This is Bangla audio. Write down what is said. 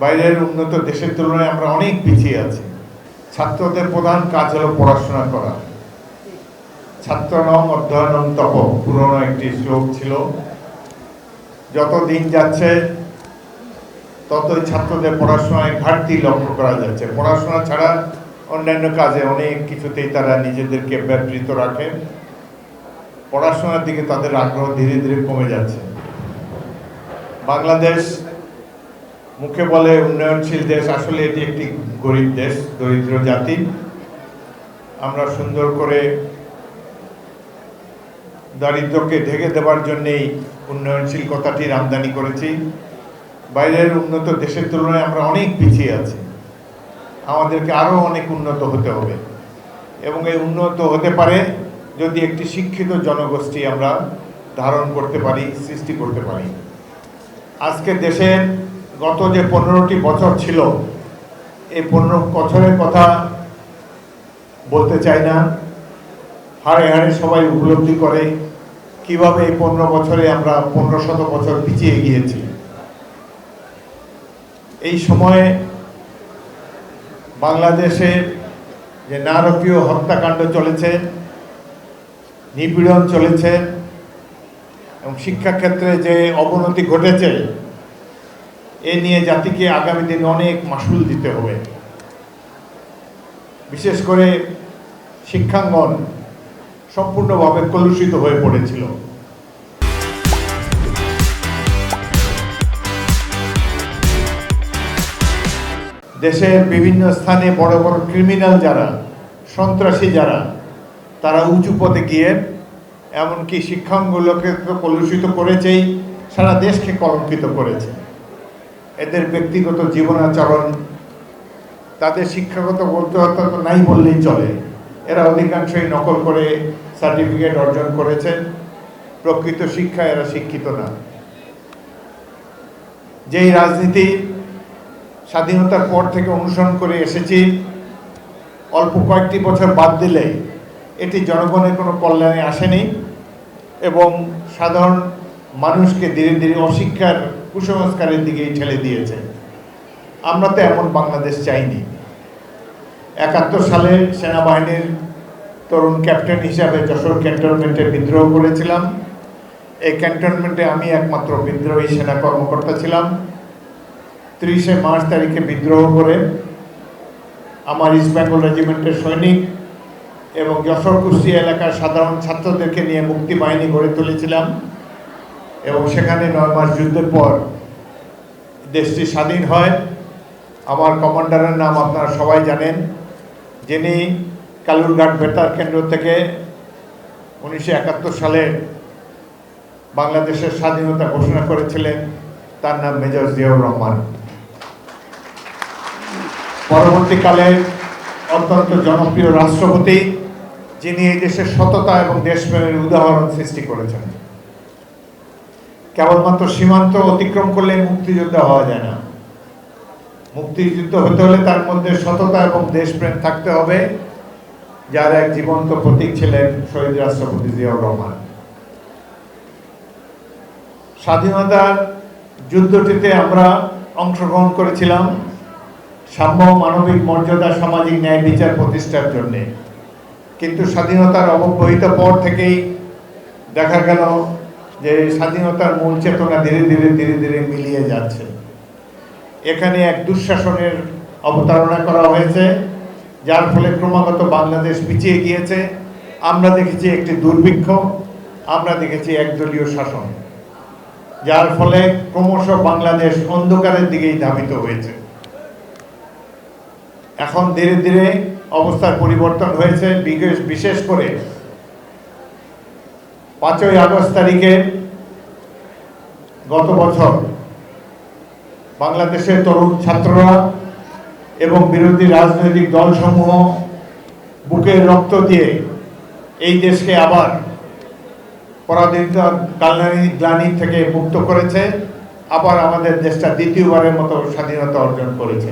বাইরের উন্নত দেশের তুলনায় আমরা অনেক পিছিয়ে আছি। ছাত্রদের প্রধান কাজ হলো পড়াশোনা করা। ছাত্রনম অধ্যয়নম তপ, পুরনো একটি শ্লোক ছিল যত দিন যাচ্ছে, ততই ছাত্রদের পড়াশোনায় ঘাটতি লক্ষ্য করা যাচ্ছে। পড়াশোনা ছাড়া অন্যান্য কাজে অনেক কিছুতেই তারা নিজেদেরকে ব্যাপৃত রাখে। পড়াশোনার দিকে তাদের আগ্রহ ধীরে ধীরে কমে যাচ্ছে। বাংলাদেশ মুখে বলে উন্নয়নশীল দেশ আসলে এটি একটি গরিব দেশ, দরিদ্র জাতি। আমরা সুন্দর করে দারিদ্রকে ঢেকে দেওয়ার জন্যেই উন্নয়নশীল কথাটির আমদানি করেছি। বাইরের উন্নত দেশের তুলনায় আমরা অনেক পিছিয়ে আছি। আমাদেরকে আরও অনেক উন্নত হতে হবে। এবং এই উন্নত হতে পারে যদি একটি শিক্ষিত জনগোষ্ঠী আমরা ধারণ করতে পারি, সৃষ্টি করতে পারি। আজকে দেশের গত যে পনেরোটি বছর ছিল, এই পনেরো বছরের কথা বলতে চাই না। হাড়ে হাড়ে সবাই উপলব্ধি করে কীভাবে এই পনেরো বছরে আমরা পনেরো শত বছর পিছিয়ে গিয়েছি। এই সময়ে বাংলাদেশে যে নারকীয় হত্যাকাণ্ড চলেছে, নিপীড়ন চলেছে, এবং শিক্ষাক্ষেত্রে যে অবনতি ঘটেছে এ নিয়ে জাতিকে আগামী দিনে অনেক মাসুল দিতে হবে। বিশেষ করে শিক্ষাঙ্গন সম্পূর্ণভাবে কলুষিত হয়ে পড়েছিল। দেশের বিভিন্ন স্থানে বড় বড় ক্রিমিনাল যারা, সন্ত্রাসী যারা, তারা উঁচু পদে গিয়ে, এমনকি শিক্ষাঙ্গগুলোকে কলুষিত করেছেই, সারা দেশকে কলঙ্কিত করেছে। এদের ব্যক্তিগত জীবনাচরণ তাদের শিক্ষাগত বৌদ্ধতা তো নাই বললেই চলে। এরা অধিকাংশই নকল করে সার্টিফিকেট অর্জন করেছে। প্রকৃত শিক্ষা এরা শিক্ষিত না। যেই রাজনীতি স্বাধীনতার পর থেকে অনুসরণ করে এসেছি, অল্প কয়েকটি বছর বাদ দিলে এটি জনগণের কোনো কল্যাণে আসেনি এবং সাধারণ মানুষকে ধীরে ধীরে অশিক্ষার কুসংস্কারের দিকেই ঠেলে দিয়েছে। আমরা তো এমন বাংলাদেশ চাইনি। একাত্তর সালে সেনাবাহিনীর তরুণ ক্যাপ্টেন হিসাবে যশোর ক্যান্টনমেন্টে বিদ্রোহ করেছিলাম। এই ক্যান্টনমেন্টে আমি একমাত্র বিদ্রোহী সেনা কর্মকর্তা ছিলাম। তিরিশে মার্চ তারিখে বিদ্রোহ করে আমার ইস্ট বেঙ্গল রেজিমেন্টের সৈনিক এবং যশোর কুষ্টিয়া এলাকার সাধারণ ছাত্রদেরকে নিয়ে মুক্তি বাহিনী গড়ে তুলেছিলাম। এবং সেখানে নয় মাস যুদ্ধের পর দেশটি স্বাধীন হয়। আমার কমান্ডারের নাম আপনারা সবাই জানেন, যিনি কালুরঘাট বেতার কেন্দ্র থেকে উনিশশো একাত্তর সালে বাংলাদেশের স্বাধীনতা ঘোষণা করেছিলেন, তার নাম মেজর জিয়াউর রহমান। পরবর্তীকালে অত্যন্ত জনপ্রিয় রাষ্ট্রপতি, যিনি এই দেশের সততা এবং দেশপ্রেমের উদাহরণ সৃষ্টি করেছেন। কেবলমাত্র সীমান্ত অতিক্রম করলে মুক্তিযোদ্ধা হওয়া যায় না। মুক্তিযুদ্ধ হতে হলে তার মধ্যে সততা এবং দেশপ্রেম থাকতে হবে, যার এক জীবন্ত প্রতীক ছিলেন শহীদ রাষ্ট্রপতি জিয়াউর রহমান। স্বাধীনতার যুদ্ধটিতে আমরা অংশগ্রহণ করেছিলাম সাম্য মানবিক মর্যাদা সামাজিক ন্যায় বিচার প্রতিষ্ঠার জন্যে। কিন্তু স্বাধীনতার অবহিত পর থেকেই দেখা গেল যে স্বাধীনতার মূল চেতনা ধীরে ধীরে ধীরে ধীরে মিলিয়ে যাচ্ছে। এখানে এক দুঃশাসনের অবতারণা করা হয়েছে, যার ফলে ক্রমাগত বাংলাদেশ পিছিয়ে গিয়েছে। আমরা দেখেছি একটি দুর্ভিক্ষ, আমরা দেখেছি একদলীয় শাসন, যার ফলে ক্রমশ বাংলাদেশ অন্ধকারের দিকেই ধাবিত হয়েছে। এখন ধীরে ধীরে অবস্থার পরিবর্তন হয়েছে, বিশেষ করে পাঁচই আগস্ট তারিখে গত বছর বাংলাদেশের তরুণ ছাত্ররা এবং বিরোধী রাজনৈতিক দলসমূহ বুকের রক্ত দিয়ে এই দেশকে আবার পরাধীনতা কালনানি গ্লানি থেকে মুক্ত করেছে, আবার আমাদের দেশটা দ্বিতীয়বারের মতো স্বাধীনতা অর্জন করেছে।